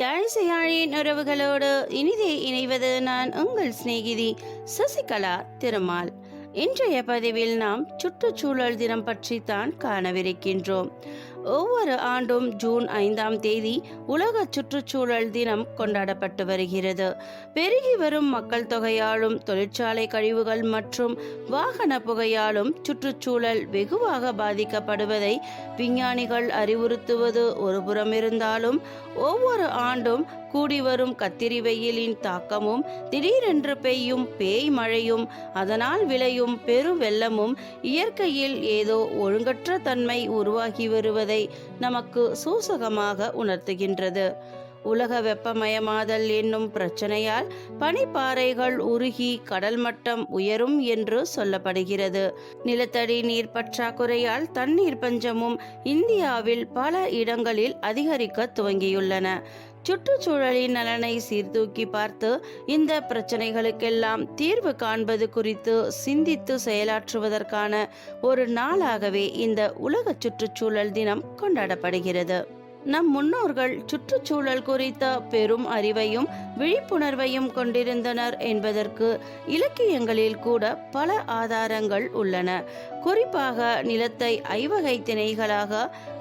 யாழிசையாழியின் உறவுகளோடு இனிதே இணைவது நான் உங்கள் சிநேகிதி சசிகலா திருமால். இன்றைய பதிவில் நாம் சுற்றுச்சூழல் தினம் பற்றி தான் காணவிருக்கின்றோம். ஒவ்வொரு ஆண்டும் ஜூன் ஐந்தாம் தேதி உலக சுற்றுச்சூழல் தினம் கொண்டாடப்பட்டு வருகிறது. பெருகி வரும் மக்கள் தொகையாலும் தொழிற்சாலை கழிவுகள் மற்றும் வாகன புகையாலும் சுற்றுச்சூழல் வெகுவாக பாதிக்கப்படுவதை விஞ்ஞானிகள் அறிவுறுத்துவது ஒருபுறம் இருந்தாலும் ஒவ்வொரு ஆண்டும் கூடி வரும் கத்திரி வெயிலின் தாக்கமும் திடீரென்று பெய்யும் பேய் மழையும் அதனால் விளையும் பெரு வெள்ளமும் இயற்கையில் ஏதோ ஒழுங்கற்ற தன்மை உருவாகி வருவதை நமக்கு சூசகமாக உணர்த்துகின்றது. உலக வெப்பமயமாதல் என்னும் பிரச்சனையால் பனிப்பாறைகள் உருகி கடல் மட்டம் உயரும் என்று சொல்லப்படுகிறது. நிலத்தடி நீர் பற்றாக்குறையால் தண்ணீர் பஞ்சமும் இந்தியாவில் பல இடங்களில் அதிகரிக்க துவங்கியுள்ளன. சுற்றுச்சூழலின் நலனை சீர்தூக்கி பார்த்து இந்த பிரச்சனைகளுக்கெல்லாம் தீர்வு காண்பது குறித்து சிந்தித்து செயலாற்றுவதற்கான ஒரு நாளாகவே இந்த உலக சுற்றுச்சூழல் தினம் கொண்டாடப்படுகிறது. நம் முன்னோர்கள் சுற்றுச்சூழல் குறித்த பெரும் அறிவையும் விழிப்புணர்வையும் கொண்டிருந்தனர் என்பதற்கு இலக்கியங்களில் கூட பல ஆதாரங்கள் உள்ளன. குறிப்பாக நிலத்தை ஐவகை திணைகளாக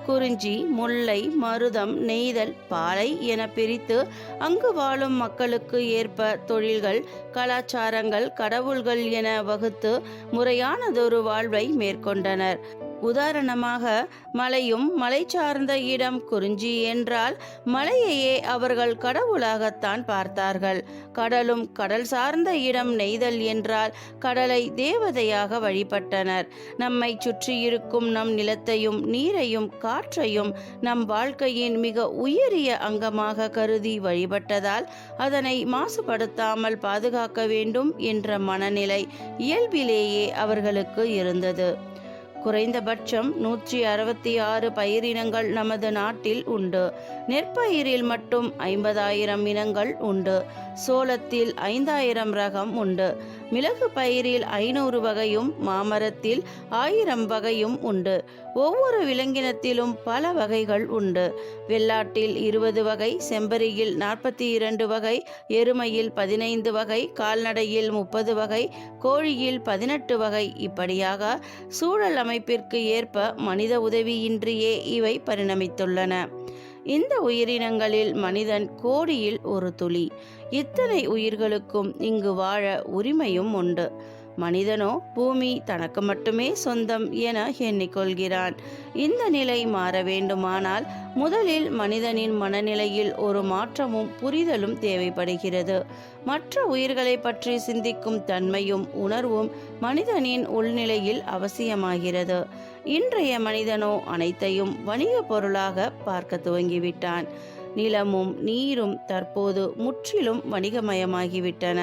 குறிஞ்சி முல்லை மருதம் நெய்தல் பாலை என பிரித்து அங்கு வாழும் மக்களுக்கு ஏற்ப தொழில்கள் கலாச்சாரங்கள் கடவுள்கள் என வகுத்து முறையானதொரு வாழ்வை மேற்கொண்டனர். உதாரணமாக மலையும் மலை சார்ந்த இடம் குறிஞ்சி என்றால் மலையையே அவர்கள் கடவுளாகத்தான் பார்த்தார்கள். கடலும் கடல் சார்ந்த இடம் நெய்தல் என்றால் கடலை தேவதையாக வழிபட்டனர். நம்மை சுற்றியிருக்கும் நம் நிலத்தையும் நீரையும் காற்றையும் நம் வாழ்க்கையின் மிக உயரிய அங்கமாக கருதி வழிபட்டதால் அதனை மாசுபடுத்தாமல் பாதுகாக்க வேண்டும் என்ற மனநிலை இயல்பிலேயே அவர்களுக்கு இருந்தது. குறைந்தபட்சம் நூற்றி அறுபத்தி ஆறு பயிரினங்கள் நமது நாட்டில் உண்டு. நெற்பயிரில் மட்டும் ஐம்பதாயிரம் இனங்கள் உண்டு. சோளத்தில் ஐந்தாயிரம் ரகம் உண்டு. மிளகு பயிரில் ஐநூறு வகையும் மாமரத்தில் ஆயிரம் வகையும் உண்டு. ஒவ்வொரு விலங்கினத்திலும் பல வகைகள் உண்டு. வெள்ளாட்டில் இருபது வகை செம்பரியில் நாற்பத்தி இரண்டு வகை எருமையில் பதினைந்து வகை கால்நடையில் முப்பது வகை கோழியில் பதினெட்டு வகை. இப்படியாக சூழல் அமைப்பிற்கு ஏற்ப மனித உதவியின்றியே இவை பரிணமித்துள்ளன. இந்த உயிரினங்களில் மனிதன் கோடியில் ஒரு துளி. இத்தனை உயிர்களுக்கும் இங்கு வாழ உரிமையும் உண்டு. மனிதனோ பூமி தனக்கு மட்டுமே சொந்தம் என எண்ணிக்கொள்கிறான். இந்த நிலை மாற வேண்டுமானால் முதலில் மனிதனின் மனநிலையில் ஒரு மாற்றமும் புரிதலும் தேவைப்படுகிறது. மற்ற உயிர்களை பற்றி சிந்திக்கும் தன்மையும் உணர்வும் மனிதனின் உள்நிலையில் அவசியமாகிறது. இன்றைய மனிதனோ அனைத்தையும் வணிக பொருளாக பார்க்க துவங்கிவிட்டான். நிலமும் நீரும் தற்போது முற்றிலும் வணிகமயமாகிவிட்டன.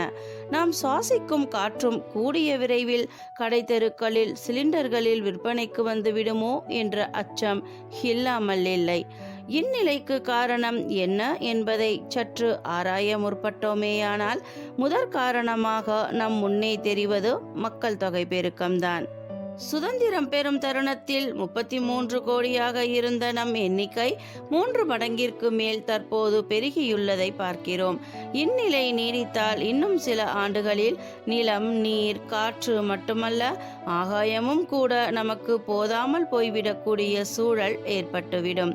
நாம் சுவாசிக்கும் காற்றும் கூடிய விரைவில் கடை தெருக்களில் சிலிண்டர்களில் விற்பனைக்கு வந்து விடுமோ என்ற அச்சம் இல்லாமல் இல்லை. இந்நிலைக்கு காரணம் என்ன என்பதை சற்று ஆராய முற்பட்டோமேயானால் முதற் காரணமாக நம் முன்னே தெரிவது மக்கள் தொகை பெருக்கம்தான். சுதந்திரம் பெறும் தருணத்தில் முப்பத்தி மூன்று கோடியாக இருந்த நம் எண்ணிக்கை மூன்று மடங்கிற்கு மேல் தற்போது பெருகியுள்ளதை பார்க்கிறோம். இந்நிலை நீடித்தால் இன்னும் சில ஆண்டுகளில் நிலம் நீர் காற்று மட்டுமல்ல ஆகாயமும் கூட நமக்கு போதாமல் போய்விடக்கூடிய சூழல் ஏற்பட்டுவிடும்.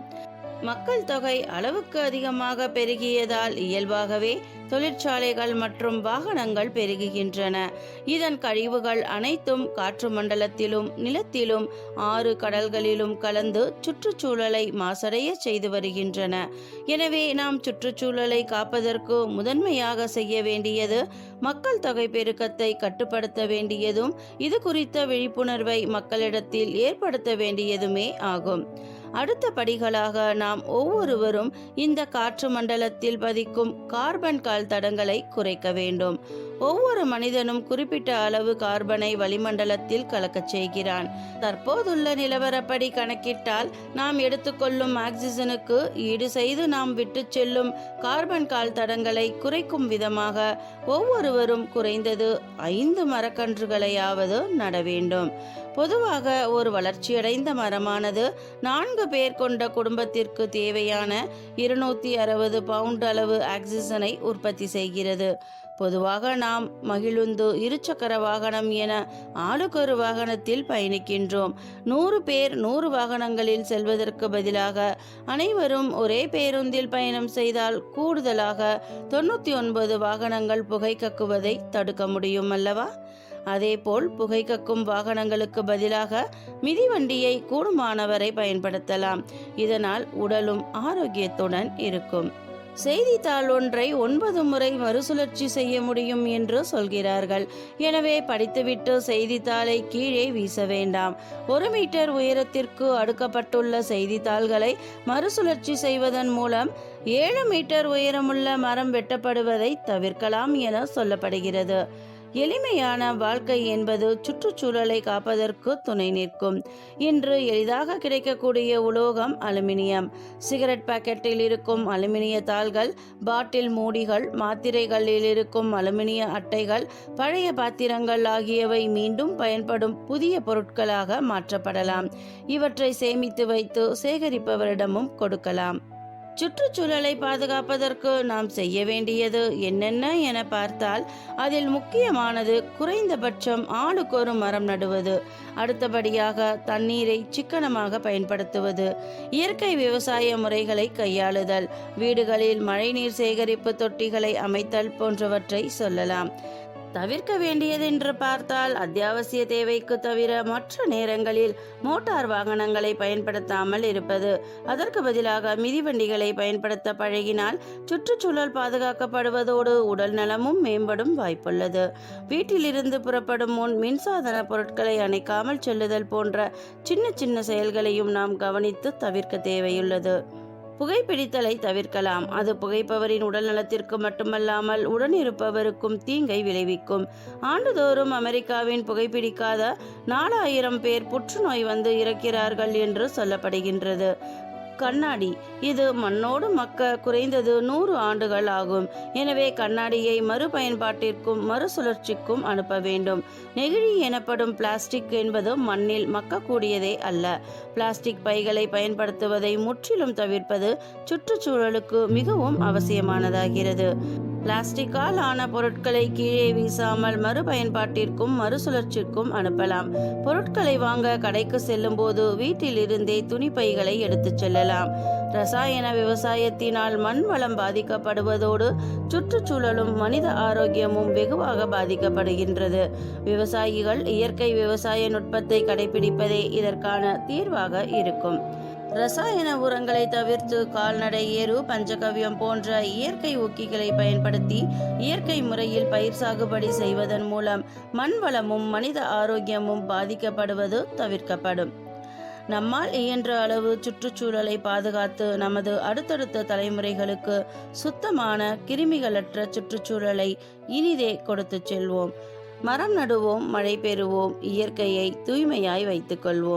மக்கள் தொகை அளவுக்கு அதிகமாக பெருகியதால் இயல்பாகவே தொழிற்சாலைகள் மற்றும் வாகனங்கள் பெருகுகின்றன. இதன் கழிவுகள் அனைத்தும் காற்று மண்டலத்திலும் நிலத்திலும் ஆறு கடல்களிலும் கலந்து சுற்றுச்சூழலை மாசடைய செய்து வருகின்றன. எனவே நாம் சுற்றுச்சூழலை காப்பதற்கு முதன்மையாக செய்ய வேண்டியது மக்கள் தொகை பெருக்கத்தை கட்டுப்படுத்த வேண்டியதும் இது குறித்த விழிப்புணர்வை மக்களிடத்தில் ஏற்படுத்த வேண்டியதுமே ஆகும். அடுத்த படிகளாக நாம் ஒவ்வொருவரும் இந்த காற்று மண்டலத்தில் பதிக்கும் கார்பன் கால் தடங்களை குறைக்க வேண்டும். ஒவ்வொரு மனிதனும் குறிப்பிட்ட அளவு கார்பனை வளிமண்டலத்தில் கலக்கச் செய்கிறான். தற்போதுள்ள நிலவரப்படி கணக்கிட்டால் நாம் எடுத்துக்கொள்ளும் ஆக்சிஜனுக்கு ஈடு செய்து நாம் விட்டு செல்லும் கார்பன் கால் தடங்களை குறைக்கும் விதமாக ஒவ்வொருவரும் குறைந்தது ஐந்து மரக்கன்றுகளையாவது நட வேண்டும். பொதுவாக ஒரு வளர்ச்சியடைந்த மரமானது நான்கு பேர் கொண்ட குடும்பத்திற்கு தேவையான இருநூத்தி அறுபது பவுண்ட் அளவு ஆக்சிஜனை உற்பத்தி செய்கிறது. பொதுவாக நாம் மகிழுந்து இருசக்கர வாகனம் என ஆளுக்கொரு வாகனத்தில் பயணிக்கின்றோம். நூறு பேர் நூறு வாகனங்களில் செல்வதற்கு பதிலாக அனைவரும் ஒரே பேருந்தில் பயணம் செய்தால் கூடுதலாக தொண்ணூற்றி ஒன்பது வாகனங்கள் புகை கக்குவதை தடுக்க முடியும் அல்லவா? அதேபோல் புகை கக்கும் வாகனங்களுக்கு பதிலாக மிதிவண்டியை கூடுமானவரை பயன்படுத்தலாம். இதனால் உடலும் ஆரோக்கியத்துடன் இருக்கும். செய்தித்தாள் ஒன்றை ஒன்பது முறை மறுசுழற்சி செய்ய முடியும் என்று சொல்கிறார்கள். எனவே படித்துவிட்டு செய்தித்தாளை கீழே வீச வேண்டாம். ஒரு மீட்டர் உயரத்திற்கு அடுக்கப்பட்டுள்ள செய்தித்தாள்களை மறுசுழற்சி செய்வதன் மூலம் ஏழு மீட்டர் உயரமுள்ள மரம் வெட்டப்படுவதை தவிர்க்கலாம் என சொல்லப்படுகிறது. எளிமையான வாழ்க்கை என்பது சுற்றுச்சூழலை காப்பதற்கு துணை நிற்கும். இன்று எளிதாக கிடைக்கக்கூடிய உலோகம் அலுமினியம். சிகரெட் பாக்கெட்டில் இருக்கும் அலுமினிய தாள்கள் பாட்டில் மூடிகள் மாத்திரைகளில் இருக்கும் அலுமினிய அட்டைகள் பழைய பாத்திரங்கள் ஆகியவை மீண்டும் பயன்படும் புதிய பொருட்களாக மாற்றப்படலாம். இவற்றை சேமித்து வைத்து சேகரிப்பவரிடமும் கொடுக்கலாம். சுற்றுச்சூழலை பாதுகாப்பதற்கு நாம் செய்ய வேண்டியது என்னென்ன என பார்த்தால் அதில் முக்கியமானது குறைந்தபட்சம் ஆளுக்கொரு மரம் நடுவது அடுத்தபடியாக தண்ணீரை சிக்கனமாக பயன்படுத்துவது இயற்கை விவசாய முறைகளை கையாளுதல் வீடுகளில் மழைநீர் சேகரிப்பு தொட்டிகளை அமைத்தல் போன்றவற்றை சொல்லலாம். தவிர்க்க வேண்டியதென்று பார்த்தால் அத்தியாவசிய தேவைக்கு தவிர மற்ற நேரங்களில் மோட்டார் வாகனங்களை பயன்படுத்தாமல் இருப்பது. அதற்கு பதிலாக மிதிவண்டிகளை பயன்படுத்த பழகினால் சுற்றுச்சூழல் பாதுகாக்கப்படுவதோடு உடல் நலமும் மேம்படும் வாய்ப்புள்ளது. வீட்டிலிருந்து புறப்படும் முன் மின்சாதன பொருட்களை அணைக்காமல் செல்லுதல் போன்ற சின்ன சின்ன செயல்களையும் நாம் கவனித்து தவிர்க்க தேவையுள்ளது. புகைப்பிடித்தலை தவிர்க்கலாம். அது புகைப்பவரின் உடல் நலத்திற்கு மட்டுமல்லாமல் உடனிருப்பவருக்கும் தீங்கை விளைவிக்கும். ஆண்டுதோறும் அமெரிக்காவின் புகைப்பிடிக்காத நாலாயிரம் பேர் புற்றுநோய் வந்து இறக்கிறார்கள் என்று சொல்லப்படுகின்றது. கண்ணாடி. இது மண்ணோடு மக்க குறைந்தது நூறு ஆண்டுகள் ஆகும். எனவே கண்ணாடியை மறுபயன்பாட்டிற்கும் மறுசுழற்சிக்கும் அனுப்ப வேண்டும். நெகிழி எனப்படும் பிளாஸ்டிக் என்பது மண்ணில் மக்கக்கூடியதே அல்ல. பிளாஸ்டிக் பைகளை பயன்படுத்துவதை முற்றிலும் தவிர்ப்பது சுற்றுச்சூழலுக்கு மிகவும் அவசியமானதாகிறது. பிளாஸ்டிக்கால் ஆன பொருட்களை கீழே வீசாமல் மறுபயன்பாட்டிற்கும் மறுசுழற்சிக்கும் அனுப்பலாம். பொருட்களை வாங்க கடைக்கு செல்லும் போது வீட்டில் இருந்தே துணிப்பைகளை எடுத்துச் செல்லலாம். ரசாயன விவசாயத்தினால் மண் வளம் பாதிக்கப்படுவதோடு சுற்றுச்சூழலும் மனித ஆரோக்கியமும் வெகுவாக பாதிக்கப்படுகின்றது. விவசாயிகள் இயற்கை விவசாய நுட்பத்தை கடைபிடிப்பதே இதற்கான தீர்வாக இருக்கும். ரசாயன உரங்களை தவிர்த்து கால்நடை ஏறு பஞ்சகவ்யம் போன்ற இயற்கை ஊக்கிகளை பயன்படுத்தி இயற்கை முறையில் பயிர் சாகுபடி செய்வதன் மூலம் மண் வளமும் மனித ஆரோக்கியமும் பாதிக்கப்படுவது தவிர்க்கப்படும். நம்மால் இயன்ற அளவு சுற்றுச்சூழலை பாதுகாத்து நமது அடுத்தடுத்த தலைமுறைகளுக்கு சுத்தமான கிருமிகளற்ற சுற்றுச்சூழலை இனிதே கொடுத்து செல்வோம். மரம் நடுவோம் மழை பெறுவோம் இயற்கையை தூய்மையாய் வைத்துக்கொள்வோம்